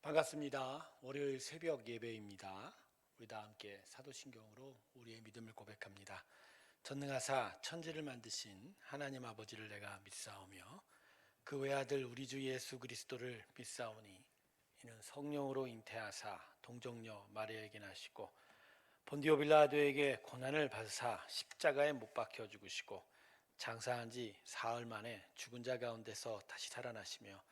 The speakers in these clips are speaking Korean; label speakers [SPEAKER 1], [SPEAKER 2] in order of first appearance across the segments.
[SPEAKER 1] 반갑습니다. 월요일 새벽 예배입니다. 우리 다 함께 사도신경으로 우리의 믿음을 고백합니다. 전능하사 천지를 만드신 하나님 아버지를 내가 믿사오며 그 외아들 우리 주 예수 그리스도를 믿사오니 이는 성령으로 잉태하사 동정녀 마리아에게 나시고 본디오 빌라도에게 고난을 받으사 십자가에 못 박혀 죽으시고 장사한 지 사흘 만에 죽은 자 가운데서 다시 살아나시며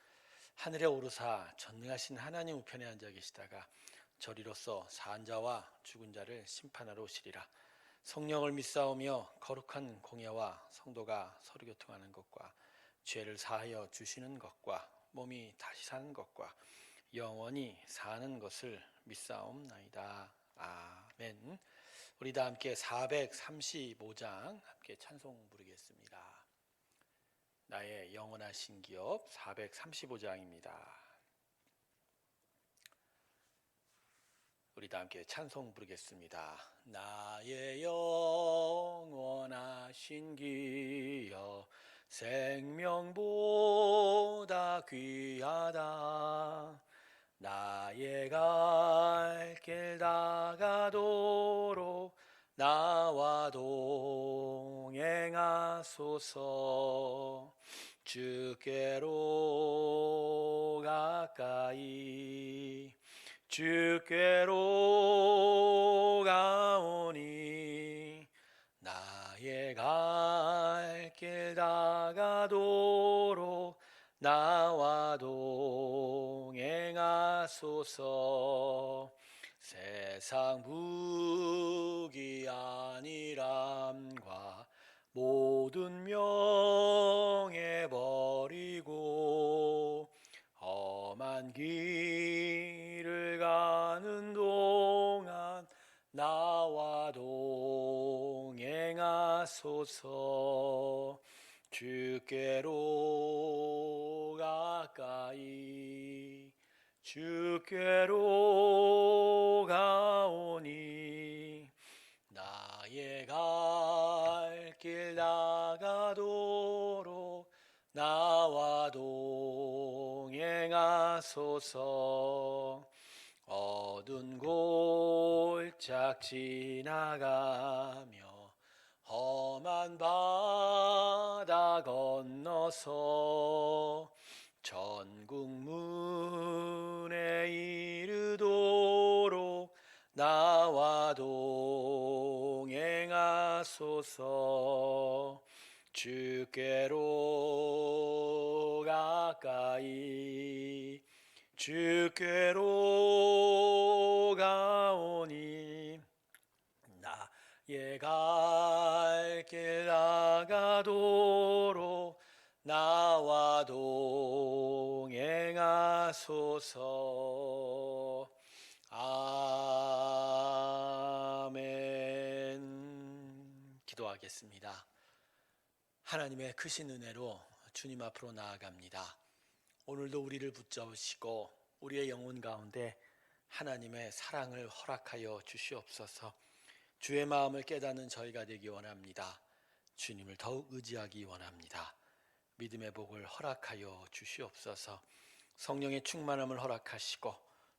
[SPEAKER 1] 하늘에 오르사 전능하신 하나님 우편에 앉아 계시다가 저리로서 산 자와 죽은 자를 심판하러 오시리라. 성령을 믿사오며 거룩한 공예와 성도가 서로 교통하는 것과 죄를 사하여 주시는 것과 몸이 다시 사는 것과 영원히 사는 것을 믿사옵나이다. 아멘. 우리 다 함께 435장 함께 찬송 부르겠습니다. 나의 영원하신 기업 435장입니다. 우리 다 함께 찬송 부르겠습니다. 나의 영원하신 기업 생명보다 귀하다. 나의 갈 길 다가도록 나와 동행하소서 주께로 가까이 주께로 가오니 나의 갈 길 다가도록 나와 동행하소서. 세상 부귀 아니람과 모든 명 하소서. 주께로 가까이 주께로 가오니 나의 갈 길 나가도록 나와 동행하소서. 어두운 골짝 지나가며 험한 바다 건너서 전국 문에 이르도록 나와 동행하소서. 주께로 가까이 주께로 가오니 나의 갈길 나가도록 나와 동행하소서. 아멘. 기도하겠습니다. 하나님의 크신 은혜로 주님 앞으로 나아갑니다. 오늘도 우리를 붙잡으시고 우리의 영혼 가운데 하나님의 사랑을 허락하여 주시옵소서 주의 마음을 깨닫는 저희가 되기 원합니다 주님을 더욱 의지하기 원합니다 믿음의 복을 허락하여 주시옵소서 성령의 충만함을 허락하시고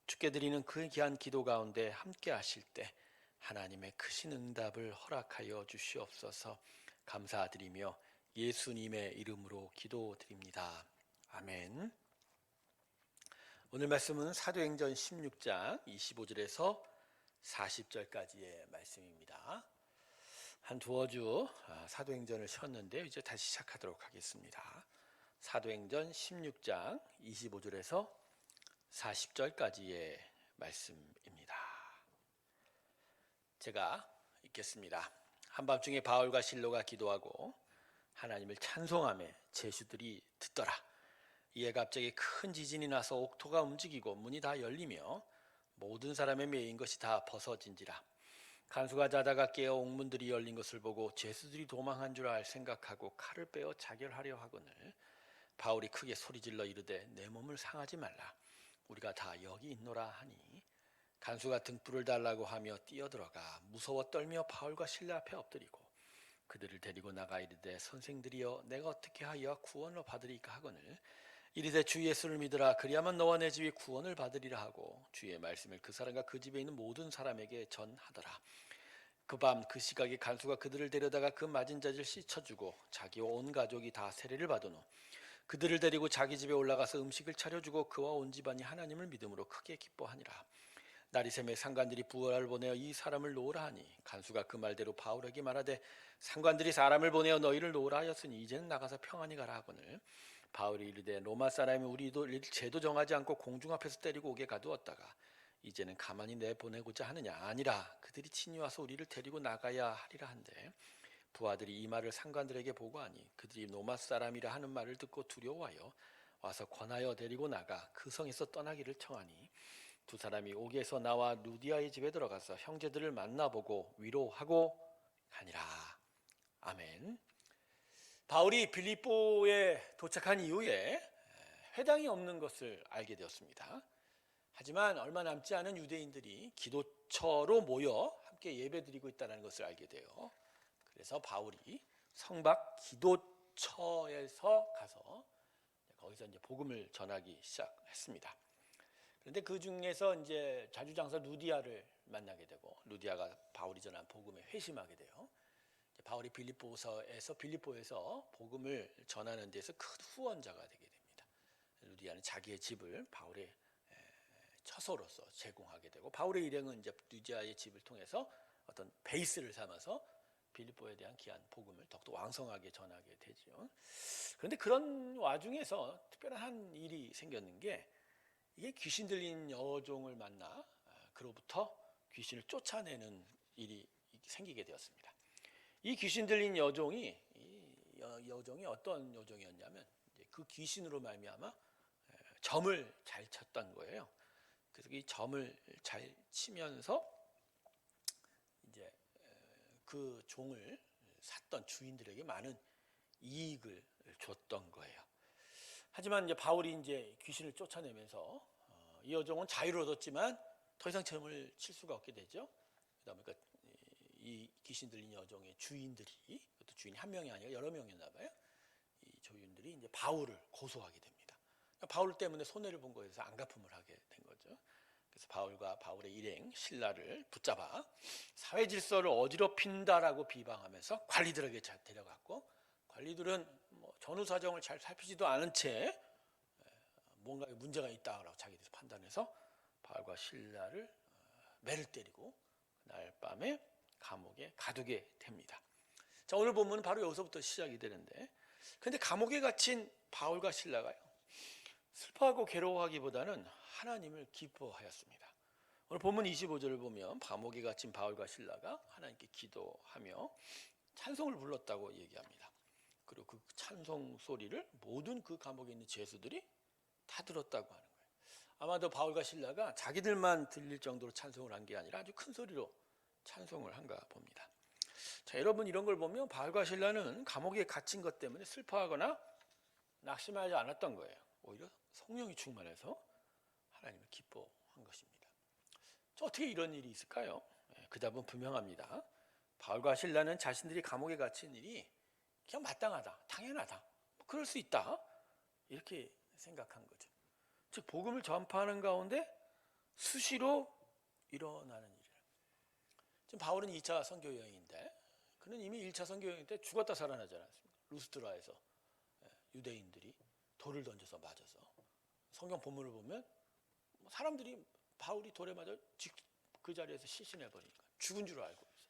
[SPEAKER 1] 주께 드리는 그 귀한 기도 가운데 함께 하실 때 하나님의 크신 응답을 허락하여 주시옵소서 감사드리며 예수님의 이름으로 기도드립니다. 아멘. 오늘 말씀은 사도행전 16장 25절에서 40절까지의 말씀입니다. 한 두어 주 아, 사도행전을 쉬었는데 이제 다시 시작하도록 하겠습니다. 사도행전 16장 25절에서 40절까지의 말씀입니다. 제가 읽겠습니다. 한밤중에 바울과 실로가 기도하고 하나님을 찬송함에 제수들이 듣더라. 이에 갑자기 큰 지진이 나서 옥토가 움직이고 문이 다 열리며 모든 사람의 매인 것이 다 벗어진지라. 간수가 자다가 깨어 옥문들이 열린 것을 보고 죄수들이 도망한 줄 알 생각하고 칼을 빼어 자결하려 하거늘 바울이 크게 소리질러 이르되 내 몸을 상하지 말라 우리가 다 여기 있노라 하니 간수가 등불을 달라고 하며 뛰어들어가 무서워 떨며 바울과 신라 앞에 엎드리고 그들을 데리고 나가 이르되 선생들이여 내가 어떻게 하여 구원을 받으리까 하거늘 이리되 주 예수를 믿으라 그리하면 너와 내 집이 구원을 받으리라 하고 주의 말씀을 그 사람과 그 집에 있는 모든 사람에게 전하더라. 그 밤 그 시각에 간수가 그들을 데려다가 그 맞은 자를 씻어주고 자기와 온 가족이 다 세례를 받은 후 그들을 데리고 자기 집에 올라가서 음식을 차려주고 그와 온 집안이 하나님을 믿음으로 크게 기뻐하니라. 나리샘의 상관들이 부하를 보내어 이 사람을 놓으라 하니 간수가 그 말대로 바울에게 말하되 상관들이 사람을 보내어 너희를 놓으라 하였으니 이제는 나가서 평안히 가라 하거늘 바울이 이르되 로마 사람이 우리도 제도 정하지 않고 공중 앞에서 때리고 오게 가두었다가 이제는 가만히 내보내고자 하느냐 아니라 그들이 친히 와서 우리를 데리고 나가야 하리라 한데 부하들이 이 말을 상관들에게 보고하니 그들이 로마 사람이라 하는 말을 듣고 두려워하여 와서 권하여 데리고 나가 그 성에서 떠나기를 청하니 두 사람이 옥에서 나와 루디아의 집에 들어가서 형제들을 만나보고 위로하고 가니라 아멘. 바울이 빌립보에 도착한 이후에 회당이 없는 것을 알게 되었습니다. 하지만 얼마 남지 않은 유대인들이 기도처로 모여 함께 예배드리고 있다는 것을 알게 돼요. 그래서 바울이 성박 기도처에서 가서 거기서 이제 복음을 전하기 시작했습니다. 그런데 그 중에서 이제 자주장사 루디아를 만나게 되고 루디아가 바울이 전한 복음에 회심하게 돼요. 바울이 빌립보서에서 빌립보에서 복음을 전하는 데서 큰 후원자가 되게 됩니다. 루디아는 자기의 집을 바울의 처소로서 제공하게 되고 바울의 일행은 이제 루디아의 집을 통해서 어떤 베이스를 삼아서 빌립보에 대한 귀한 복음을 더욱더 왕성하게 전하게 되죠. 그런데 그런 와중에서 특별한 한 일이 생겼는 게 이게 귀신 들린 여종을 만나 그로부터 귀신을 쫓아내는 일이 생기게 되었습니다. 이 귀신 들린 여종이 이 여, 종이 어떤 여종이었냐면 그 귀신으로 말미암아 점을 잘 쳤던 거예요. 그래서 이 점을 잘 치면서 이제 그 종을 샀던 주인들에게 많은 이익을 줬던 거예요. 하지만 이제 바울이 이제 귀신을 쫓아내면서 어, 이 여종은 자유를 얻었지만 더 이상 점을 칠 수가 없게 되죠. 그다음에 그러니까 이 귀신 들린 여종의 주인들이 그것도 주인이 한 명이 아니라 여러 명이었나 봐요. 이 주인들이 이제 바울을 고소하게 됩니다. 바울 때문에 손해를 본 거에서 안 갚음을 하게 된 거죠. 그래서 바울과 바울의 일행 신라를 붙잡아 사회 질서를 어지럽힌다라고 비방하면서 관리들에게 잘 데려갔고 관리들은 뭐 전후 사정을 잘 살피지도 않은 채 뭔가 문제가 있다라고 자기들이 판단해서 바울과 신라를 어, 매를 때리고 날 밤에 감옥에 가두게 됩니다. 자, 오늘 본문은 바로 여기서부터 시작이 되는데 근데 감옥에 갇힌 바울과 신라가요. 슬퍼하고 괴로워하기보다는 하나님을 기뻐하였습니다. 오늘 본문 25절을 보면 감옥에 갇힌 바울과 신라가 하나님께 기도하며 찬송을 불렀다고 얘기합니다. 그리고 그 찬송 소리를 모든 그 감옥에 있는 죄수들이 다 들었다고 하는 거예요. 아마도 바울과 신라가 자기들만 들릴 정도로 찬송을 한 게 아니라 아주 큰 소리로 찬송을 한가 봅니다. 자, 여러분 이런 걸 보면 바울과 신라는 감옥에 갇힌 것 때문에 슬퍼하거나 낙심하지 않았던 거예요. 오히려 성령이 충만해서 하나님을 기뻐한 것입니다. 어떻게 이런 일이 있을까요? 예, 그 답은 분명합니다. 바울과 신라는 자신들이 감옥에 갇힌 일이 그냥 마땅하다, 당연하다, 뭐 그럴 수 있다 이렇게 생각한 거죠. 즉 복음을 전파하는 가운데 수시로 일어나는 일. 지금 바울은 2차 선교 여행인데 그는 이미 1차 선교 여행 때 죽었다 살아나지 않았습니까? 루스트라에서 예, 유대인들이 돌을 던져서 맞아서 성경 본문을 보면 뭐 사람들이 바울이 돌에 맞아 그 자리에서 실신해 버리니까 죽은 줄 알고 있어요.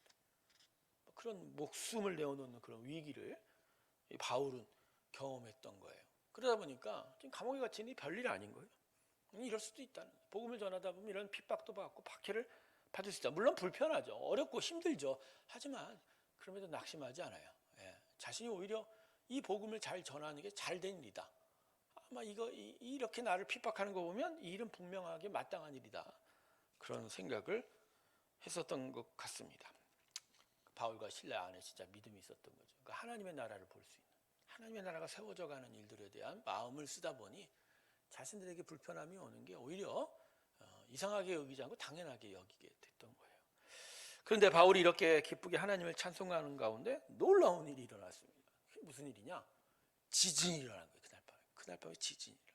[SPEAKER 1] 뭐 그런 목숨을 내어놓는 그런 위기를 바울은 경험했던 거예요. 그러다 보니까 지금 감옥에 이 별일 아닌 거예요. 이럴 수도 있다는 복음을 전하다 보면 이런 핍박도 받고 박해를 받을 수 있다. 물론 불편하죠. 어렵고 힘들죠. 하지만 그럼에도 낙심하지 않아요. 예. 자신이 오히려 이 복음을 잘 전하는 게 잘 된 일이다. 아마 이거 이, 렇게 나를 핍박하는 거 보면 이 일은 분명하게 마땅한 일이다. 그런 생각을 했었던 것 같습니다. 바울과 신라 안에 진짜 믿음이 있었던 거죠. 그러니까 하나님의 나라를 볼 수 있는 하나님의 나라가 세워져 가는 일들에 대한 마음을 쓰다 보니 자신들에게 불편함이 오는 게 오히려 이상하게 여기지 않고 당연하게 여기게 됐던 거예요. 그런데 바울이 이렇게 기쁘게 하나님을 찬송하는 가운데 놀라운 일이 일어났습니다. 무슨 일이냐? 지진이 일어난 거예요. 그날 밤에. 그날 밤에 지진이 일어났어요.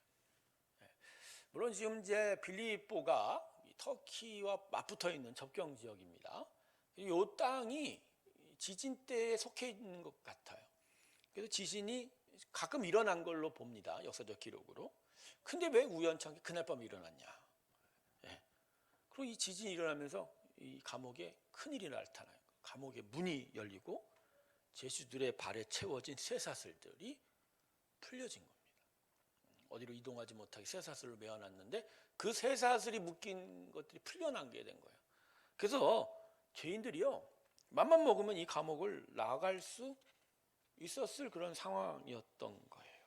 [SPEAKER 1] 물론 지금 이제 이 터키와 맞붙어 있는 접경 지역입니다. 이 땅이 지진 때에 속해 있는 것 같아요. 그래서 지진이 가끔 일어난 걸로 봅니다. 역사적 기록으로. 근데 왜 우연찮게 그날 밤에 일어났냐? 예. 그리고 이 지진이 일어나면서 이 감옥에 큰일이 나타나요. 감옥의 문이 열리고 제수들의 발에 채워진 쇠사슬들이 풀려진 겁니다. 어디로 이동하지 못하게 쇠사슬을 메어놨는데 그 쇠사슬이 묶인 것들이 풀려나게 된 거예요. 그래서 죄인들이요 맘만 먹으면 이 감옥을 나갈 수 있었을 그런 상황이었던 거예요.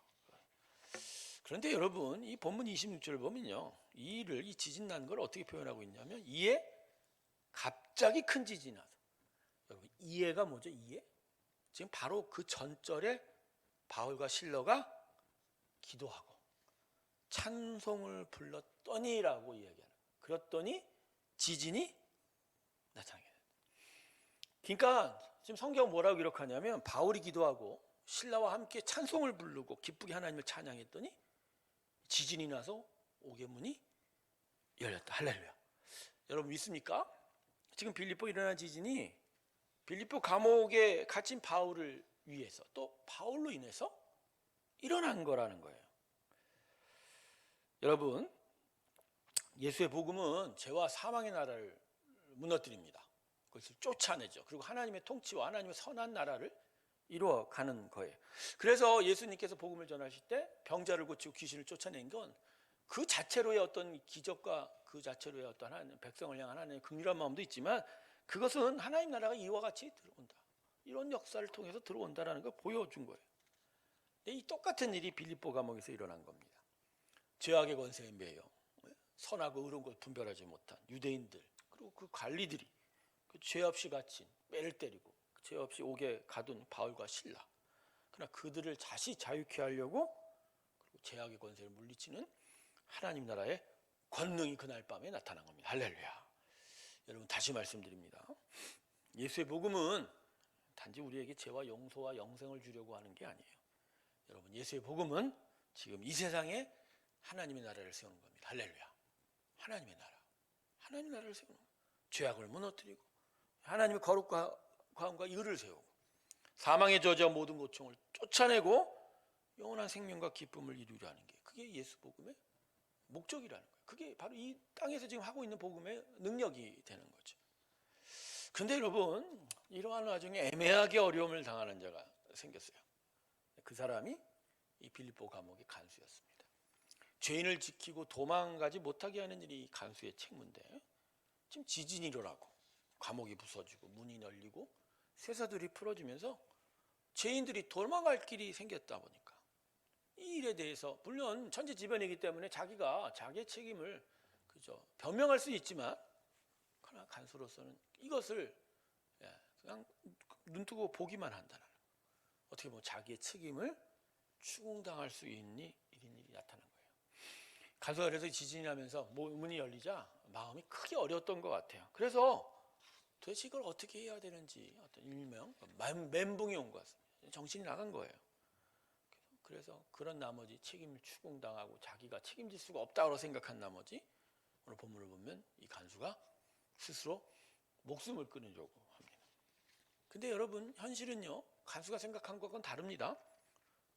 [SPEAKER 1] 그런데 여러분 이 본문 26절을 보면요 이 일을 이 지진 난 걸 어떻게 표현하고 있냐면 이에 갑자기 큰 지진이 나서 여러분 이해가 뭐죠 이해? 지금 바로 그 전절에 바울과 실러가 기도하고 찬송을 불렀더니라고 이야기하는. 그랬더니 지진이 나타나게 돼요. 그러니까 지금 성경 뭐라고 기록하냐면 바울이 기도하고 신라와 함께 찬송을 부르고 기쁘게 하나님을 찬양했더니 지진이 나서 옥의 열렸다. 할렐루야. 여러분 믿습니까? 지금 빌립보 일어난 지진이 빌립보 감옥에 갇힌 바울을 위해서 또 바울로 인해서 일어난 거라는 거예요. 여러분 예수의 복음은 죄와 사망의 나라를 무너뜨립니다. 그것을 쫓아내죠. 그리고 하나님의 통치와 하나님의 선한 나라를 이루어 가는 거예요. 그래서 예수님께서 복음을 전하실 때 병자를 고치고 귀신을 쫓아낸 건 그 자체로의 어떤 기적과 그 자체로의 어떤 하나님 백성을 향한 하나님의 긍휼한 마음도 있지만 그것은 하나님 나라가 이와 같이 들어온다. 이런 역사를 통해서 들어온다라는 걸 보여준 거예요. 이 똑같은 일이 빌립보 감옥에서 일어난 겁니다. 죄악의 권세에 매여 선하고 의로운 걸 분별하지 못한 유대인들 그리고 그 관리들이 그 죄 없이 갇힌 매를 때리고 죄 없이 옥에 가둔 바울과 신라 그러나 그들을 다시 자유케 하려고 그리고 죄악의 권세를 물리치는 하나님 나라의 권능이 그날 밤에 나타난 겁니다. 할렐루야. 여러분 다시 말씀드립니다. 예수의 복음은 단지 우리에게 죄와 용서와 영생을 주려고 하는 게 아니에요. 여러분 예수의 복음은 지금 이 세상에 하나님의 나라를 세우는 겁니다. 할렐루야. 하나님의 나라. 하나님의 나라를 세우는. 죄악을 무너뜨리고 하나님의 거룩과 과음과 의를 세우고 사망의 저주와 모든 고통을 쫓아내고 영원한 생명과 기쁨을 이루려 하는 게 그게 예수 복음의 목적이라는 거예요. 그게 바로 이 땅에서 지금 하고 있는 복음의 능력이 되는 거죠. 근데 여러분 이러한 와중에 애매하게 어려움을 당하는 자가 생겼어요. 그 사람이 이 빌립보 감옥의 간수였습니다. 죄인을 지키고 도망가지 못하게 하는 일이 간수의 책무인데 지금 지진이 일어나고 감옥이 부서지고 문이 열리고 쇠사들이 풀어지면서 죄인들이 도망갈 길이 생겼다 보니까 이 일에 대해서 물론 천지지변이기 때문에 자기가 자기의 책임을 그죠 변명할 수 있지만 그러나 간수로서는 이것을 예, 그냥 눈뜨고 보기만 한다는 어떻게 보면 자기의 책임을 추궁당할 수 있니 이런 일이 나타난 거예요. 간수가 그래서 지진이 나면서 문이 열리자 마음이 크게 어려웠던 것 같아요. 그래서 도대체 이걸 어떻게 해야 되는지 어떤 일명 멘붕이 온 것 같습니다. 정신이 나간 거예요. 그래서 그런 나머지 책임을 추궁당하고 자기가 책임질 수가 없다고 생각한 나머지 오늘 본문을 보면 이 간수가 스스로 목숨을 끊으려고 합니다. 근데 여러분 현실은요 간수가 생각한 것과 다릅니다.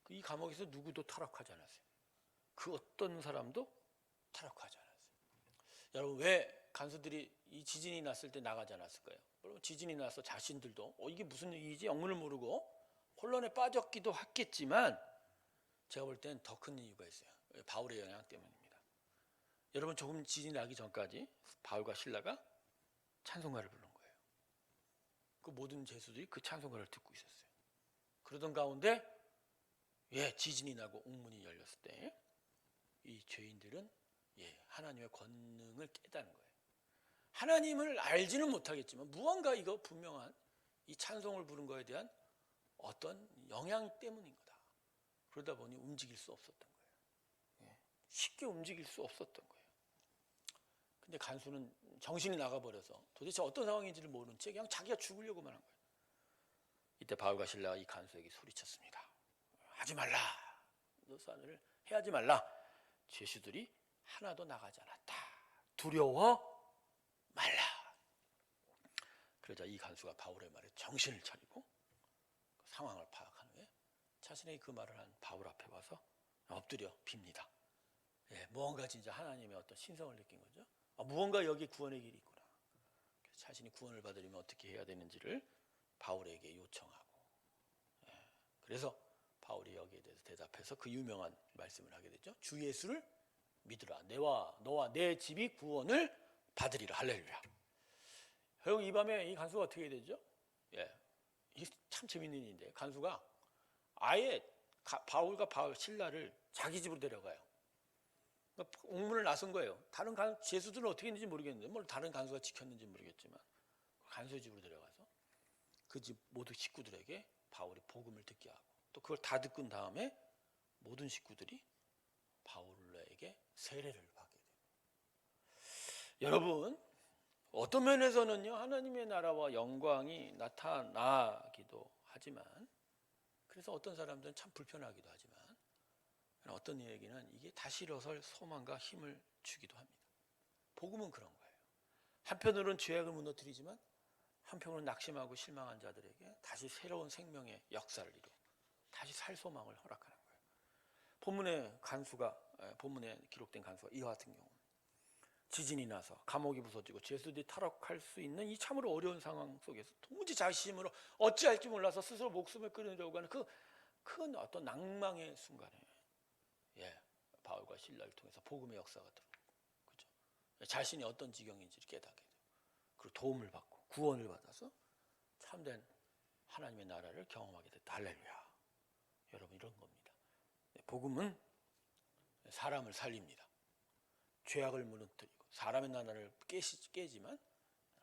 [SPEAKER 1] 그이 감옥에서 누구도 타락하지 않았어요. 그 어떤 사람도 타락하지 않았어요. 여러분 왜 간수들이 이 지진이 났을 때 나가지 않았을까요? 여러분 지진이 나서 자신들도 어 이게 무슨 일이지 영문을 모르고 혼란에 빠졌기도 했겠지만 제가 볼땐더큰 이유가 있어요. 바울의 영향 때문입니다. 여러분 조금 지진이 나기 전까지 바울과 신라가 찬송가를 부른 거예요. 그 모든 제수들이 그 찬송가를 듣고 있었어요. 그러던 가운데 예 지진이 나고 옥문이 열렸을 때 이 죄인들은 예 하나님의 권능을 깨닫는 거예요. 하나님을 알지는 못하겠지만 무언가 이거 분명한 이 찬송을 부른 거에 대한 어떤 영향 때문인 거다. 그러다 보니 움직일 수 없었던 거예요. 예, 쉽게 움직일 수 없었던 거예요. 근데 간수는 정신이 나가버려서 도대체 어떤 상황인지를 모른 채 그냥 자기가 죽으려고만 한 거예요. 이때 바울과 신라가 이 간수에게 소리쳤습니다. 하지 말라. 너 산을 해하지 말라. 죄수들이 하나도 나가지 않았다. 두려워 말라. 그러자 이 간수가 바울의 말에 정신을 차리고 상황을 후에 자신의 그 말을 한 바울 앞에 와서 엎드려 빕니다. 예, 무언가 진짜 하나님의 어떤 신성을 느낀 거죠. 아, 무언가 여기 구원의 길이 있구나. 자신이 구원을 받으려면 어떻게 해야 되는지를 바울에게 요청하고 예, 그래서 바울이 여기에 대해서 대답해서 그 유명한 말씀을 하게 되죠. 주 예수를 믿으라. 내와 너와 내 집이 구원을 받으리라. 할렐루야. 여러분 이 밤에 이 간수가 어떻게 되죠? 예, 이게 참 재밌는 일인데 간수가 아예 가- 바울과 바울 신라를 자기 집으로 데려가요. 그러니까 옥문을 나선 거예요. 다른 간 제수들은 어떻게 했는지 모르겠는데, 뭐 다른 간수가 지켰는지 모르겠지만 간수의 집으로 데려가서 그 집 모두 식구들에게 바울이 복음을 듣게 하고 또 그걸 다 듣고 난 다음에 모든 식구들이 바울에게 세례를 받게 돼요. 여러분 어떤 면에서는요 하나님의 나라와 영광이 나타나기도 하지만 그래서 어떤 사람들은 참 불편하기도 하지만 어떤 얘기는 이게 다시 일어설 소망과 힘을 주기도 합니다. 복음은 그런 거예요. 한편으로는 죄악을 무너뜨리지만 한편으로는 낙심하고 실망한 자들에게 다시 새로운 생명의 역사를 이루어 다시 살 소망을 허락하는 거예요. 본문의 간수가 에, 본문에 기록된 간수가 이와 같은 경우 지진이 나서 감옥이 부서지고 죄수들이 탈옥할 수 있는 이 참으로 어려운 상황 속에서 도무지 자신 힘으로 어찌할지 몰라서 스스로 목숨을 끊으려고 하는 그 큰 어떤 낭망의 순간에 예 바울과 신라를 통해서 복음의 역사가 들어오고 그죠? 자신이 어떤 지경인지를 깨닫게 되고 그리고 도움을 받고 구원을 받아서 참된 하나님의 나라를 경험하게 됐다. 할렐루야. 여러분 이런 겁니다. 네, 복음은 사람을 살립니다 죄악을 무너뜨리고 사람의 나라를 깨시, 깨지만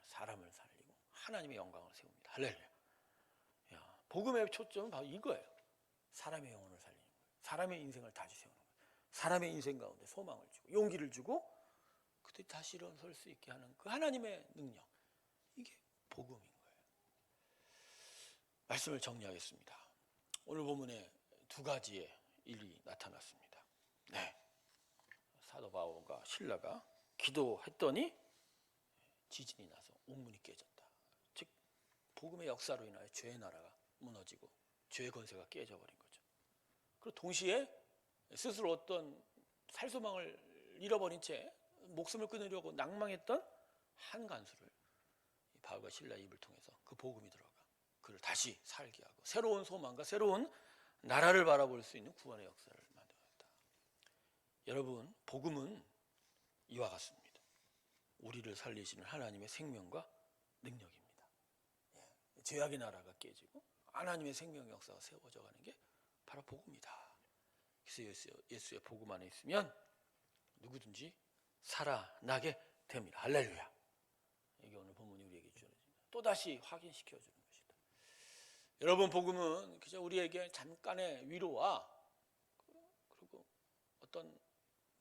[SPEAKER 1] 사람을 살리고 하나님의 영광을 세웁니다. 할렐루야. 야, 복음의 초점은 바로 이거예요. 사람의 영혼을 살리는 거예요. 사람의 인생을 다시 세우는 거예요. 사람의 인생 가운데 소망을 주고 용기를 주고 그들이 다시 일어설 수 있게 하는 그 하나님의 능력. 이게 복음인 거예요. 말씀을 정리하겠습니다. 오늘 본문에 두 가지의 일이 나타났습니다. 네. 사도 바울과 신라가 기도했더니 지진이 나서 옥문이 깨졌다. 즉 복음의 역사로 인하여 죄의 나라가 무너지고 죄의 권세가 깨져버린 거죠. 그리고 동시에 스스로 어떤 살 소망을 잃어버린 채 목숨을 끊으려고 낭망했던 한 간수를 이 바울과 신라 입을 통해서 그 복음이 들어가 그를 다시 살게 하고 새로운 소망과 새로운 나라를 바라볼 수 있는 구원의 역사를. 여러분, 복음은 이와 같습니다. 우리를 살리시는 하나님의 생명과 능력입니다. 예, 죄악의 나라가 깨지고 하나님의 생명의 역사가 세워져 가는 게 바로 복음이다. 그래서 예수, 예수 의 복음 안에 있으면 누구든지 살아나게 됩니다. 할렐루야. 이게 오늘 본문이 우리에게 주어집니다. 또다시 확인시켜 주는 것이다. 여러분 복음은 그저 우리에게 잠깐의 위로와 그리고 어떤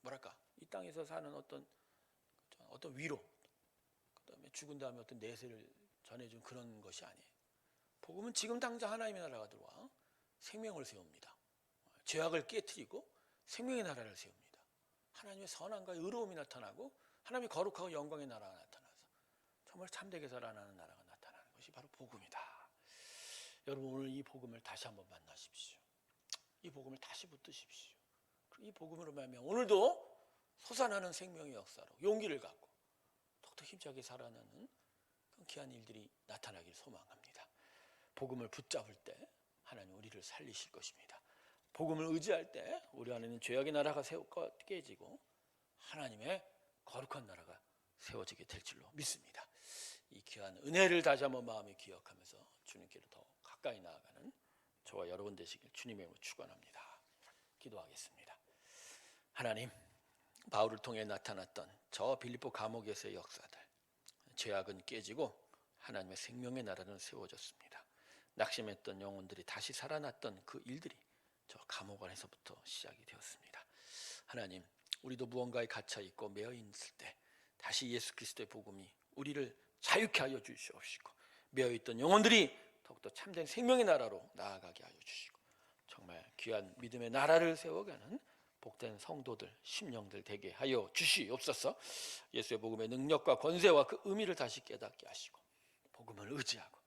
[SPEAKER 1] 뭐랄까 이 땅에서 사는 어떤 어떤 위로 그다음에 죽은 다음에 어떤 내세를 전해준 그런 것이 아니에요. 복음은 지금 당장 하나님의 나라가 들어와 생명을 세웁니다. 죄악을 깨뜨리고 생명의 나라를 세웁니다. 하나님의 선함과 의로움이 나타나고 하나님의 거룩하고 영광의 나라가 나타나서 정말 참되게 살아나는 나라가 나타나는 것이 바로 복음이다. 여러분 오늘 이 복음을 다시 한번 만나십시오. 이 복음을 다시 붙드십시오. 이 복음으로 말하면 오늘도 솟아나는 생명의 역사로 용기를 갖고 더욱더 힘차게 살아나는 그런 귀한 일들이 나타나길 소망합니다. 복음을 붙잡을 때 하나님 우리를 살리실 것입니다. 복음을 의지할 때 우리 안에는 죄악의 나라가 깨지고 하나님의 거룩한 나라가 세워지게 될 줄로 믿습니다. 이 귀한 은혜를 다시 한번 마음에 기억하면서 주님께로 더 가까이 나아가는 저와 여러분 되시길 주님의 이름으로 축원합니다. 기도하겠습니다. 하나님, 바울을 통해 나타났던 저 빌립보 감옥에서의 역사들, 죄악은 깨지고 하나님의 생명의 나라는 세워졌습니다. 낙심했던 영혼들이 다시 살아났던 그 일들이 저 감옥 안에서부터 시작이 되었습니다. 하나님, 우리도 무언가에 갇혀 있고 매여 있을 때 다시 예수 그리스도의 복음이 우리를 자유케 하여 주시옵시고 매여 있던 영혼들이 더욱더 참된 생명의 나라로 나아가게 하여 주시고 정말 귀한 믿음의 나라를 세워가는 복된 성도들, 심령들 되게 하여 주시옵소서. 예수의 복음의 능력과 권세와 그 의미를 다시 깨닫게 하시고 복음을 의지하고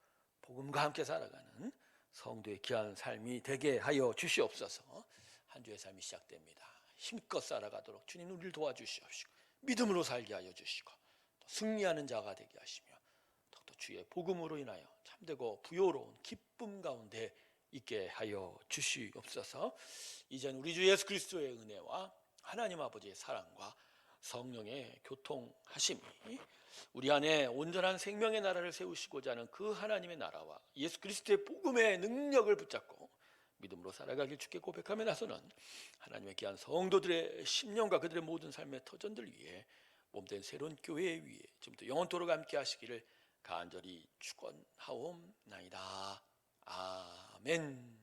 [SPEAKER 1] 복음과 함께 살아가는 성도의 귀한 삶이 되게 하여 주시옵소서. 한 주의 삶이 시작됩니다. 힘껏 살아가도록 주님 우리를 도와주시옵시고 믿음으로 살게 하여 주시고 또 승리하는 자가 되게 하시며 더욱더 주의 복음으로 인하여 참되고 부요로운 기쁨 가운데 있게 하여 주시옵소서. 이젠 우리 주 예수 그리스도의 은혜와 하나님 아버지의 사랑과 성령의 교통하심이 우리 안에 온전한 생명의 나라를 세우시고자 하는 그 하나님의 나라와 예수 그리스도의 복음의 능력을 붙잡고 믿음으로 살아가길 주께 고백하며 나서는 하나님의 귀한 성도들의 심령과 그들의 모든 삶의 터전들 위해 몸된 새로운 교회 위에 지금부터 영원토록 함께 하시기를 간절히 축원하옵나이다. 아멘.